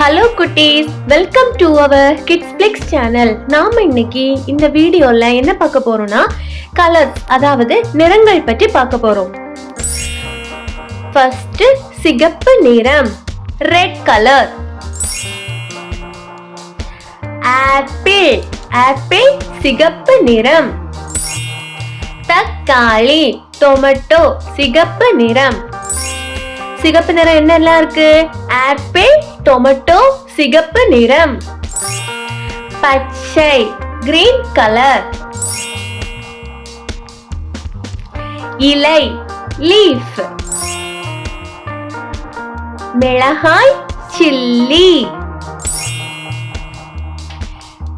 Hello குட்டீஸ். Welcome to our kids flix channel நாம இன்னைக்கு இந்த வீடியோல என்ன பார்க்க போறோம்னா கலர்ஸ் அதாவது நிறங்கள் பற்றி பார்க்க போறோம். ஃபர்ஸ்ட் சிகப்பு நிறம். ரெட் கலர் ஆப்பிள் ஆப்பிள் சிகப்பு நிறம். தக்காளி டொமேட்டோ சிகப்பு நிறம். சிகப்பு நிறம் என்னெல்லாம் இருக்கு? ஆப்பிள் டொமேட்டோ சிகப்பு நிறம். பச்சை கிரீன் கலர் இலை லீஃப் மிளகாய் சில்லி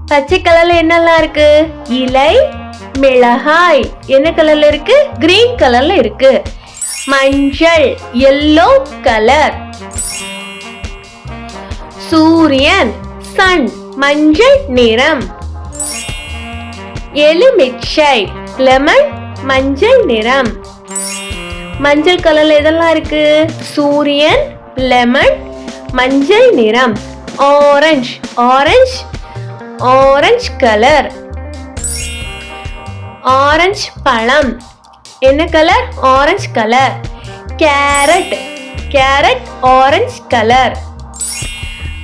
பச்சை கலர்ல என்னெல்லாம் இருக்கு? இலை மிளகாய். என்ன கலர்ல இருக்கு? கிரீன் கலர்ல இருக்கு. மஞ்சள் எல்லோ கலர் சூரியன் சன் மஞ்சள் நிறம். எலுமிச்சை லெமன் மஞ்சள் நிறம். மஞ்சள் கலர்ல எதெல்லாம் இருக்கு? சூரியன் லெமன் மஞ்சள் நிறம். Orange orange orange colour. Orange பழம். என்ன colour? Orange colour. Carrot carrot orange colour.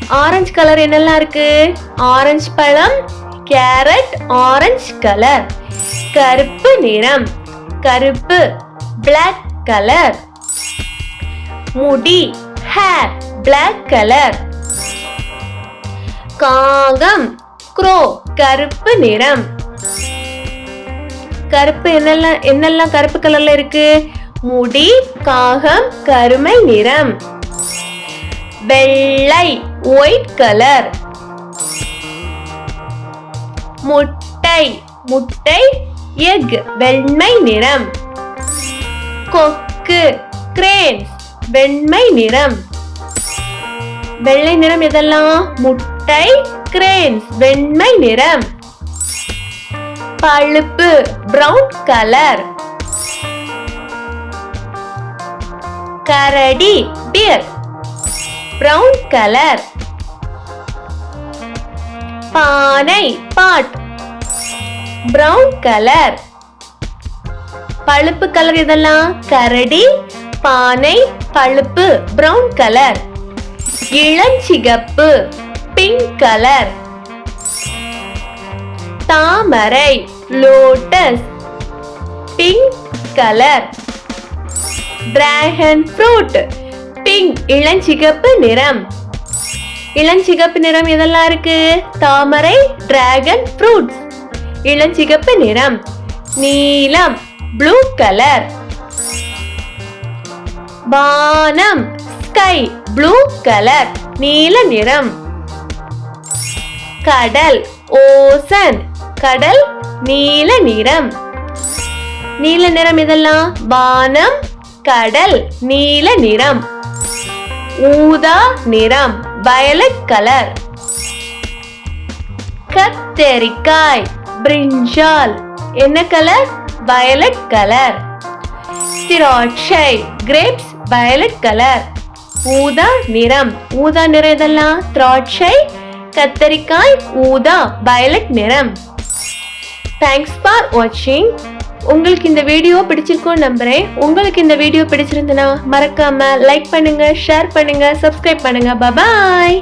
Orange colour என்னெல்லாம் இருக்கு? ஆரஞ்சு பழம் கேரட் ஆரஞ்சு கலர். கருப்பு நிறம் கருப்பு பிளாக் கலர் முடி ஹேர் பிளாக் கலர் காகம் க்ரோ கருப்பு நிறம். கருப்பு என்னெல்லாம் என்னெல்லாம் கருப்பு கலர்ல இருக்கு? முடி காகம் கருமை நிறம். வெள்ளை ஒயிட் கலர் முட்டை. முட்டை எக் வெண்மை நிறம். கொக்கு. கிரேன்ஸ் வெண்மை நிறம். வெள்ளை நிறம் எதெல்லாம்? முட்டை கிரேன்ஸ் வெண்மை நிறம். பழுப்பு. பிரவுன் கலர் கரடி. பியர் பிரவுன் கலர் பானை பாட். பிரவுன் கலர் பழுப்பு கலர் இதெல்லாம் கரடி பானை பழுப்பு. பிரவுன் கலர் இளஞ்சிகப்பு பிங்க் கலர் தாமரை lotus pink colour dragon fruit pink இளஞ்சிகப்பு நிறம். இளஞ்சிகப்பு நிறம் எதெல்லாம் இருக்கு? தாமரை டிராகன் ஃப்ரூட்ஸ் இளஞ்சிகப்பு நிறம் நீலம் ப்ளூ கலர் வானம் ஸ்கை ப்ளூ கலர் நீல நிறம். கடல் ஓசன் கடல் நீல நிறம். நீல நிறம் இதெல்லாம் வானம் கடல் நீல நிறம். ஊதா நிறம். Violet colour. கத்தரிக்காய் பிரிஞ்சால் என்ன கலர்? Violet colour. திராட்சை கிரேப்ஸ் வயலட் கலர். ஊதா நிறம். ஊதா நிறம் இதெல்லாம் திராட்சை கத்தரிக்காய் ஊதா வயலட் நிறம். தேங்க்ஸ் ஃபார் வாட்சிங் உங்களுக்கு இந்த வீடியோ பிடிச்சிருக்கும் நம்புறேன். உங்களுக்கு இந்த வீடியோ பிடிச்சிருந்தனா மறக்காம லைக் பண்ணுங்க ஷேர் பண்ணுங்க சப்ஸ்கிரைப் பண்ணுங்க. பபாய்